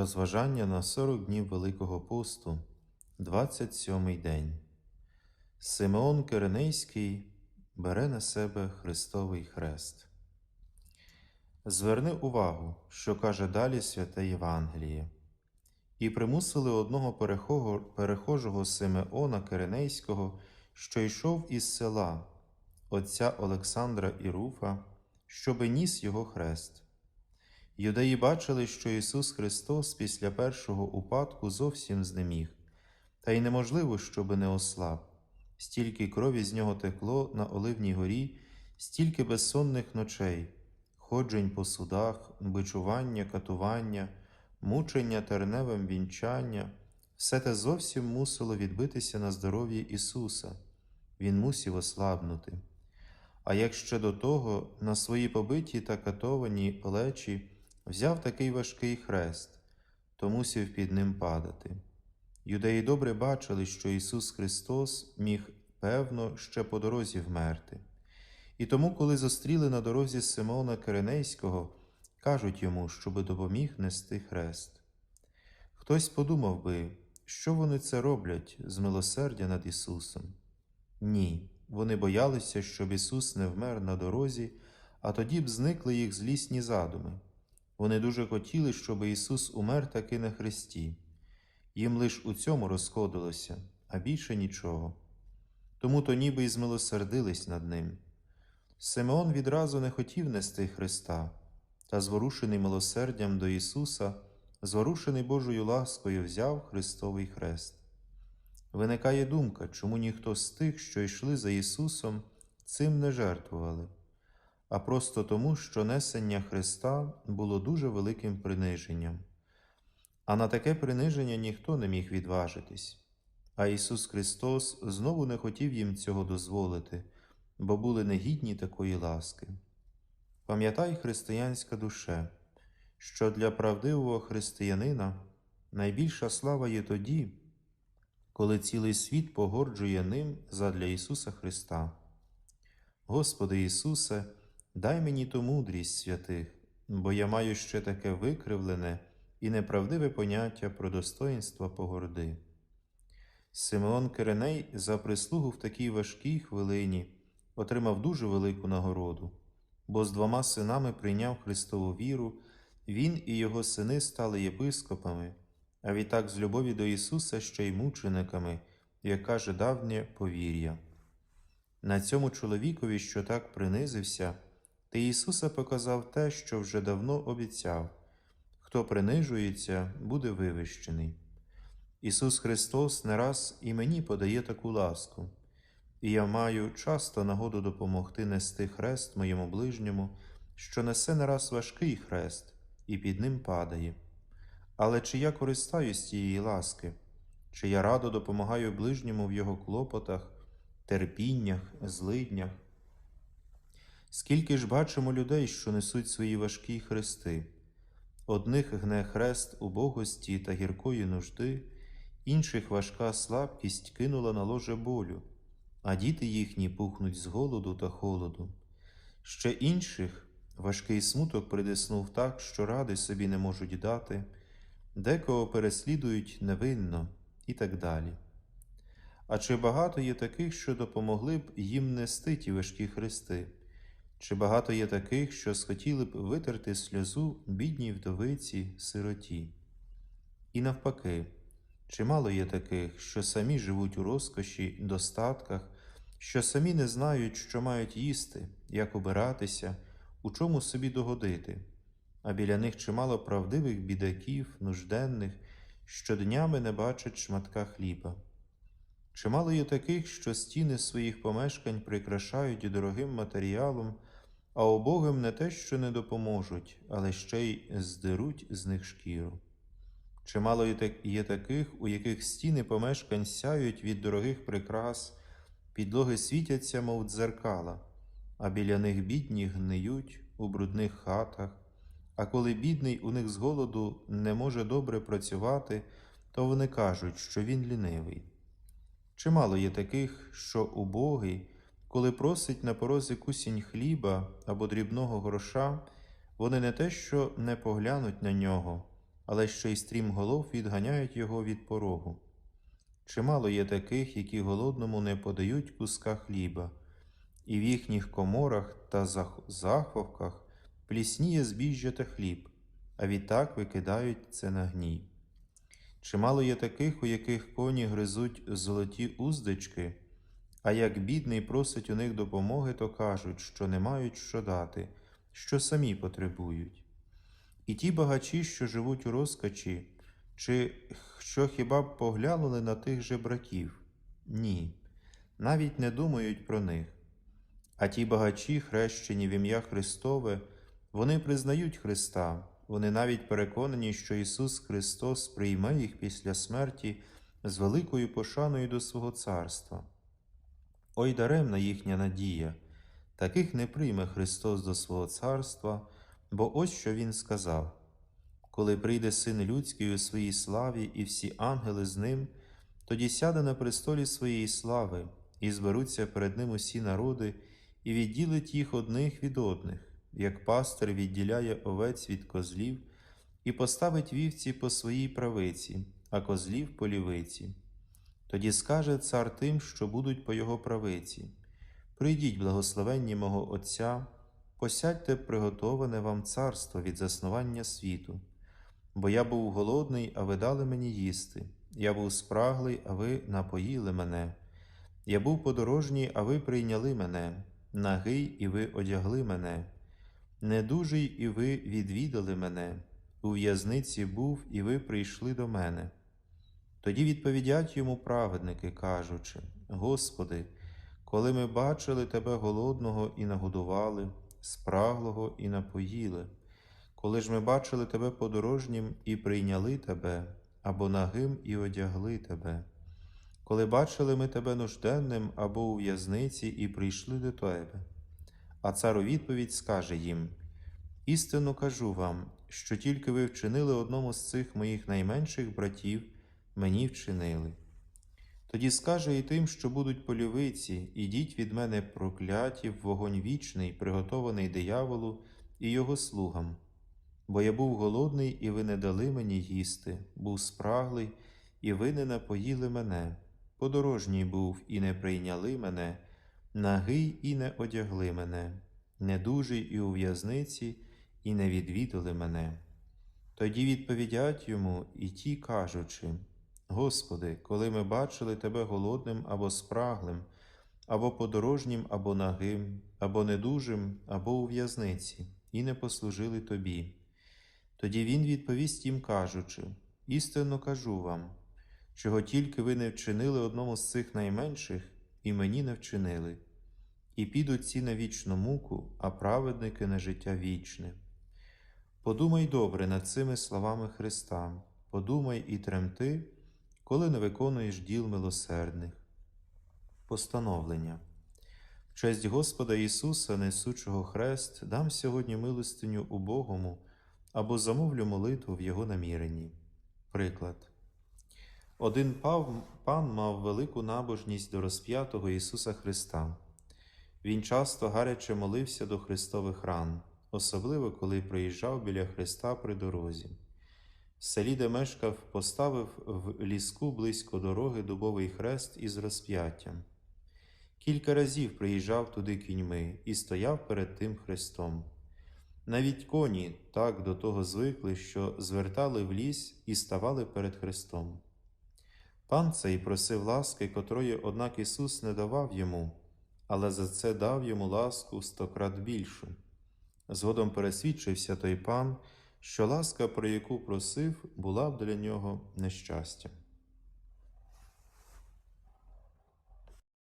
Розважання на 40 днів Великого посту, 27-й день. Симеон Киринейський бере на себе Христовий хрест. Зверни увагу, що каже далі святе Євангеліє. І примусили одного перехожого Симеона Киринейського, що йшов із села, отця Олександра і Руфа, щоби ніс його хрест. Юдеї бачили, що Ісус Христос після першого упадку зовсім знеміг, та й неможливо, щоби не ослаб. Стільки крові з нього текло на Оливній горі, стільки безсонних ночей, ходжень по судах, бичування, катування, мучення терневим вінчання, все те зовсім мусило відбитися на здоров'ї Ісуса. Він мусів ослабнути. А як ще до того на свої побиті та катовані плечі взяв такий важкий хрест, то мусів під ним падати. Юдеї добре бачили, що Ісус Христос міг, певно, ще по дорозі вмерти. І тому, коли зустріли на дорозі Симона Киринейського, кажуть йому, щоби допоміг нести хрест. Хтось подумав би, що вони це роблять з милосердя над Ісусом. Ні, вони боялися, щоб Ісус не вмер на дорозі, а тоді б зникли їх злісні задуми. Вони дуже хотіли, щоб Ісус умер таки на хресті. Їм лиш у цьому розходилося, а більше нічого. Тому то ніби й змилосердились над ним. Симеон відразу не хотів нести Христа, та, зворушений милосердям до Ісуса, зворушений Божою ласкою, взяв Христовий хрест. Виникає думка, чому ніхто з тих, що йшли за Ісусом, цим не жертвували, а просто тому, що несення Христа було дуже великим приниженням. А на таке приниження ніхто не міг відважитись. А Ісус Христос знову не хотів їм цього дозволити, бо були негідні такої ласки. Пам'ятай, християнська душе, що для правдивого християнина найбільша слава є тоді, коли цілий світ погорджує ним задля Ісуса Христа. Господи Ісусе, дай мені ту мудрість святих, бо я маю ще таке викривлене і неправдиве поняття про достоїнства погорди. Симеон Киреней за прислугу в такій важкій хвилині отримав дуже велику нагороду, бо з двома синами прийняв Христову віру, він і його сини стали єпископами, а відтак з любові до Ісуса ще й мучениками, як каже давнє повір'я. На цьому чоловікові, що так принизився, ти Ісуса показав те, що вже давно обіцяв хто принижується, буде вивищений. Ісус Христос не раз і мені подає таку ласку, і я маю часто нагоду допомогти нести хрест моєму ближньому, що несе не раз важкий хрест і під ним падає. Але чи я користаюсь цієї ласки, чи я радо допомагаю ближньому в його клопотах, терпіннях, злиднях? Скільки ж бачимо людей, що несуть свої важкі хрести, одних гне хрест убогості та гіркої нужди, інших важка слабкість кинула на ложе болю, а діти їхні пухнуть з голоду та холоду. Ще інших важкий смуток придиснув так, що ради собі не можуть дати, декого переслідують невинно і так далі. А чи багато є таких, що допомогли б їм нести ті важкі хрести? Чи багато є таких, що схотіли б витерти сльозу бідній вдовиці, сироті? І навпаки, чимало є таких, що самі живуть у розкоші, достатках, що самі не знають, що мають їсти, як обиратися, у чому собі догодити, а біля них чимало правдивих бідаків, нужденних, що днями не бачать шматка хліба. Чимало є таких, що стіни своїх помешкань прикрашають дорогим матеріалом, а убогим не те, що не допоможуть, але ще й здеруть з них шкіру. Чимало є таких, у яких стіни помешкань сяють від дорогих прикрас, підлоги світяться, мов дзеркала, а біля них бідні гниють у брудних хатах, а коли бідний у них з голоду не може добре працювати, то вони кажуть, що він лінивий. Чимало є таких, що убогий, коли просить на порозі кусінь хліба або дрібного гроша, вони не те, що не поглянуть на нього, але ще й стрім голов відганяють його від порогу. Чимало є таких, які голодному не подають куска хліба, і в їхніх коморах та зах- заховках плісніє збіжжя та хліб, а відтак викидають це на гній. Чимало є таких, у яких коні гризуть золоті уздечки, а як бідний просить у них допомоги, то кажуть, що не мають що дати, що самі потребують. І ті багачі, що живуть у розкачі, чи що хіба б поглянули на тих жебраків? Ні, навіть не думають про них. А ті багачі, хрещені в ім'я Христове, вони признають Христа, вони навіть переконані, що Ісус Христос прийме їх після смерті з великою пошаною до свого царства. Ой даремна їхня надія, таких не прийме Христос до свого царства, бо ось що Він сказав. Коли прийде Син Людський у своїй славі і всі ангели з ним, тоді сяде на престолі своєї слави, і зберуться перед ним усі народи, і відділить їх одних від одних, як пастир відділяє овець від козлів, і поставить вівці по своїй правиці, а козлів по лівиці. Тоді скаже цар тим, що будуть по його правиці: Прийдіть, благословенні мого Отця, посядьте приготоване вам царство від заснування світу. Бо я був голодний, а ви дали мені їсти. Я був спраглий, а ви напоїли мене. Я був подорожній, а ви прийняли мене, нагий, і ви одягли мене, недужий, і ви відвідали мене, у в'язниці був, і ви прийшли до мене. Тоді відповідять йому праведники, кажучи: Господи, коли ми бачили Тебе голодного і нагодували, спраглого і напоїли, коли ж ми бачили Тебе подорожнім і прийняли Тебе, або нагим і одягли Тебе, коли бачили ми Тебе нужденним або у в'язниці і прийшли до Тебе. А цар у відповідь скаже їм: Істинно кажу вам, що тільки ви вчинили одному з цих моїх найменших братів, мені вчинили. Тоді скаже і тим, що будуть по лівиці, ідіть від мене прокляті в вогонь вічний, приготований дияволу і його слугам. Бо я був голодний, і ви не дали мені їсти, був спраглий, і ви не напоїли мене, подорожній був і не прийняли мене, нагий і не одягли мене, недужий і у в'язниці, і не відвідали мене. Тоді відповідять йому і ті, кажучи: Господи, коли ми бачили Тебе голодним або спраглим, або подорожнім, або нагим, або недужим, або у в'язниці, і не послужили Тобі. Тоді він відповість їм, кажучи: Істинно кажу вам, чого тільки ви не вчинили одному з цих найменших, і мені не вчинили, і підуть ці на вічну муку, а праведники на життя вічне. Подумай добре над цими словами Христа, подумай і тремти, коли не виконуєш діл милосердних. Постановлення. В честь Господа Ісуса, несучого хрест, дам сьогодні милостиню убогому або замовлю молитву в Його наміренні. Приклад. Один пан мав велику набожність до розп'ятого Ісуса Христа. Він часто гаряче молився до Христових ран, особливо коли проїжджав біля Христа при дорозі. В мешкав, поставив в ліску близько дороги дубовий хрест із розп'яттям. Кілька разів приїжджав туди кіньми і стояв перед тим хрестом. Навіть коні так до того звикли, що звертали в ліс і ставали перед Христом. Пан цей просив ласки, котрої, однак Ісус не давав йому, але за це дав йому ласку стократ більшу. Згодом пересвідчився той пан, що ласка, про яку просив, була б для нього нещастям.